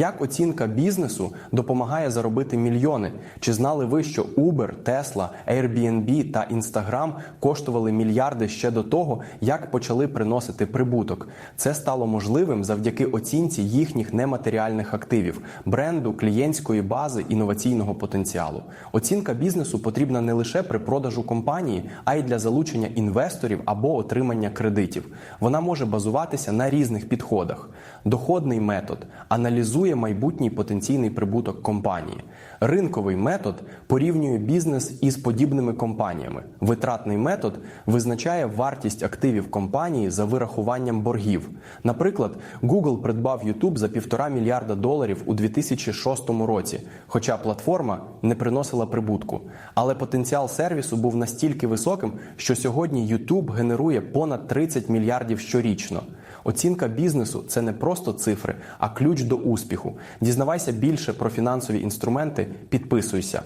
Як оцінка бізнесу допомагає заробити мільйони? Чи знали ви, що Uber, Tesla, Airbnb та Instagram коштували мільярди ще до того, як почали приносити прибуток? Це стало можливим завдяки оцінці їхніх нематеріальних активів, бренду, клієнтської бази, інноваційного потенціалу. Оцінка бізнесу потрібна не лише при продажу компанії, а й для залучення інвесторів або отримання кредитів. Вона може базуватися на різних підходах. Доходний метод аналізує майбутній потенційний прибуток компанії. Ринковий метод порівнює бізнес із подібними компаніями. Витратний метод визначає вартість активів компанії за вирахуванням боргів. Наприклад, Google придбав YouTube за півтора мільярда доларів у 2006 році, хоча платформа не приносила прибутку. Але потенціал сервісу був настільки високим, що сьогодні YouTube генерує понад 30 мільярдів щорічно. Оцінка бізнесу це не просто цифри, а ключ до успіху. Дізнавайся більше про фінансові інструменти, підписуйся.